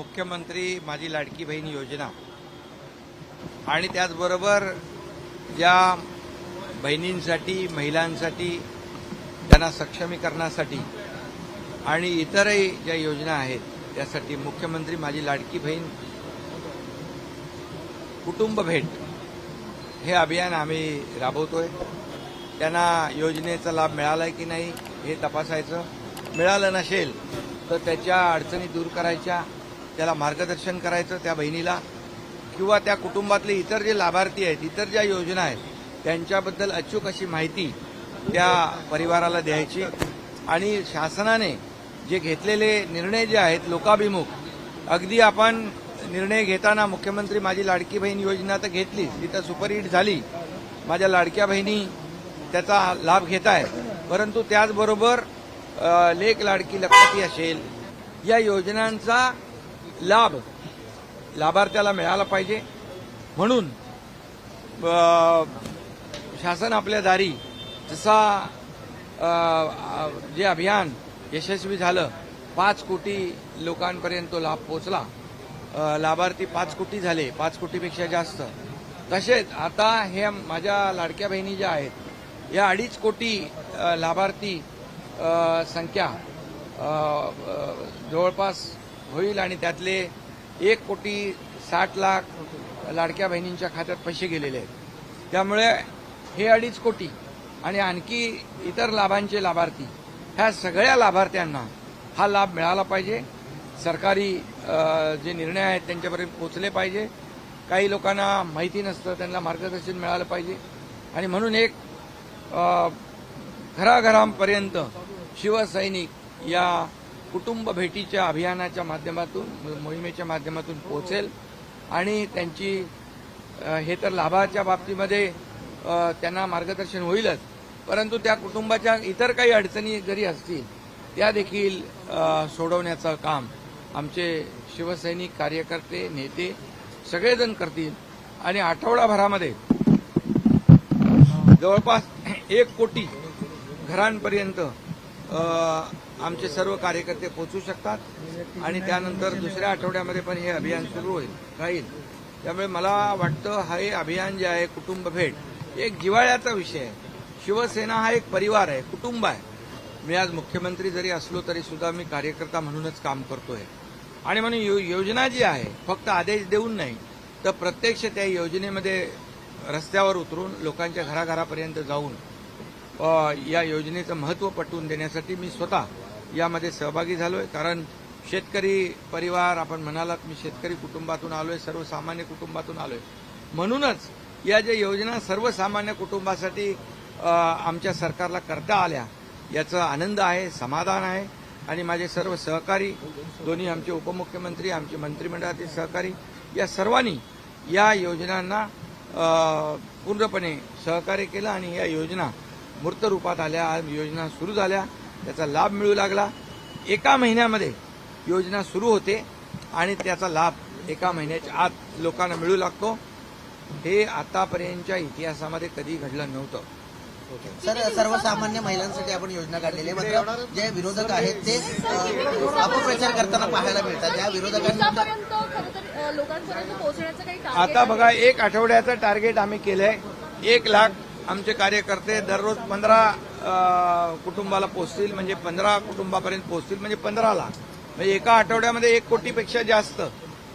मुख्यमंत्री माझी लाडकी बहीण योजना. आणि त्याचबरोबर ज्या बहिणींसाठी महिलांसाठी त्यांना सक्षमीकरणासाठी आणि इतरही ज्या योजना आहेत त्यासाठी मुख्यमंत्री माझी लाडकी बहीण कुटुंब भेट हे अभियान आम्ही राबवतोय. त्यांना योजनेचा लाभ मिळालाय की नाही हे तपासायचं. मिळालं नसेल तर त्याच्या अडचणी दूर करायच्या. त्याला मार्गदर्शन करायचं त्या बहिणीला किंवा त्या कुटुंबातले इतर जे लाभार्थी आहेत इतर ज्या योजना आहेत त्यांच्याबद्दल अचूक अशी माहिती त्या परिवाराला द्यायची. आणि शासनाने जे घेतलेले निर्णय जे आहेत लोकाभिमुख अगदी आपण निर्णय घेताना मुख्यमंत्री माझी लाडकी बहीण योजना तर घेतलीच ती तर सुपरहिट झाली. माझ्या लाडक्या बहिणी त्याचा लाभ घेत आहेत. परंतु त्याचबरोबर लेख लाडकी लक्षती असेल या योजनांचा लाभ लाभार्थ्याला मिळाला पाहिजे. म्हणून शासन आपल्या दारी जसा जे अभियान यशस्वी झालं पाच कोटी लोकांपर्यंत तो लाभ पोचला. लाभार्थी पाच कोटी झाले पाच कोटीपेक्षा जास्त. तसेच आता हे माझ्या लाडक्या बहिणी ज्या आहेत या अडीच कोटी लाभार्थी संख्या जवळपास होईल आणि त्यातले एक कोटी साठ लाख लाडक्या बहिणींच्या खात्यात पैसे गेलेले आहेत. त्यामुळे हे अडीच कोटी आणि आणखी इतर लाभांचे लाभार्थी ह्या सगळ्या लाभार्थ्यांना हा लाभ मिळाला पाहिजे. सरकारी जे निर्णय आहेत त्यांच्यापर्यंत पोहोचले पाहिजे. काही लोकांना माहिती नसतं त्यांना मार्गदर्शन मिळालं पाहिजे. आणि म्हणून एक घराघरांपर्यंत शिवसैनिक या कुटुंब भेटीच्या अभियानाच्या माध्यमातून मोहिमेच्या माध्यमातून पोहोचेल. आणि त्यांची हे तर लाभाच्या बाबतीमध्ये त्यांना मार्गदर्शन होईलच. परंतु त्या कुटुंबाच्या इतर काही अडचणी जरी असतील त्या देखील सोडवण्याचं काम आमचे शिवसैनिक कार्यकर्ते नेते सगळेजण करतील. आणि आठवडाभरामध्ये जवळपास एक कोटी घरांपर्यंत आमचे सर्व कार्यकर्ते पोहोचू शकतात आणि त्यानंतर दुसऱ्या आठवड्यामध्ये पण हे अभियान सुरू होईल राहील. त्यामुळे मला वाटतं हा हे अभियान जे आहे कुटुंब भेट एक जिवाळ्याचा विषय आहे. शिवसेना हा एक परिवार आहे कुटुंब आहे. मी आज मुख्यमंत्री जरी असलो तरी सुद्धा मी कार्यकर्ता म्हणूनच काम करतोय. आणि म्हणून यो- योजना जी आहे फक्त आदेश देऊन नाही तर प्रत्यक्ष त्या योजनेमध्ये रस्त्यावर उतरून लोकांच्या घराघरापर्यंत जाऊन या योजनेचं महत्त्व पटवून देण्यासाठी मी स्वतः यामध्ये सहभागी झालो आहे कारण शेतकरी परिवार आपण म्हणालात मी शेतकरी कुटुंबातून आलो आहे सर्वसामान्य कुटुंबातून आलो आहे म्हणूनच या ज्या योजना सर्वसामान्य कुटुंबासाठी आमच्या सरकारला करता आल्या याचा आनंद आहे समाधान आहे. आणि माझे सर्व सहकारी दोन्ही आमचे उपमुख्यमंत्री आमचे मंत्रिमंडळातील सहकारी या सर्वांनी या योजनांना पूर्णपणे सहकार्य केलं आणि या योजना मूर्त रूपात आल्या योजना सुरू झाल्या. त्याचा लाभ मिळू लागला. एका महिन्यामध्ये योजना सुरू होते आणि त्याचा लाभ एका महिन्याच्या आत लोकांना मिळू लागतो. हे आतापर्यंतच्या इतिहासामध्ये कधी घडलं नव्हतं. सर सर्वसामान्य महिलांसाठी आपण योजना काढलेली आहे. मात्र जे विरोधक आहेत ते अपप्रचार करताना पाहायला मिळतात. या विरोधकांना आता? बघा एक आठवड्याचं टार्गेट आम्ही केलंय. एक लाख आमचे कार्यकर्ते दररोज पंधरा कुटुंबाला पोचतील म्हणजे पंधरा कुटुंबापर्यंत पोहोचतील म्हणजे पंधरा लाख. म्हणजे एका आठवड्यामध्ये एक कोटीपेक्षा जास्त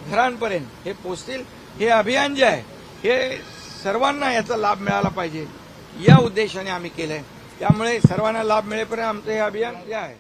घरांपर्यंत हे पोचतील हे अभियान जे आहे हे सर्वांना याचा लाभ मिळाला पाहिजे. या उद्देशाने आम्ही केलंय. त्यामुळे सर्वांना लाभ मिळेपर्यंत आमचं हे अभियान जे आहे.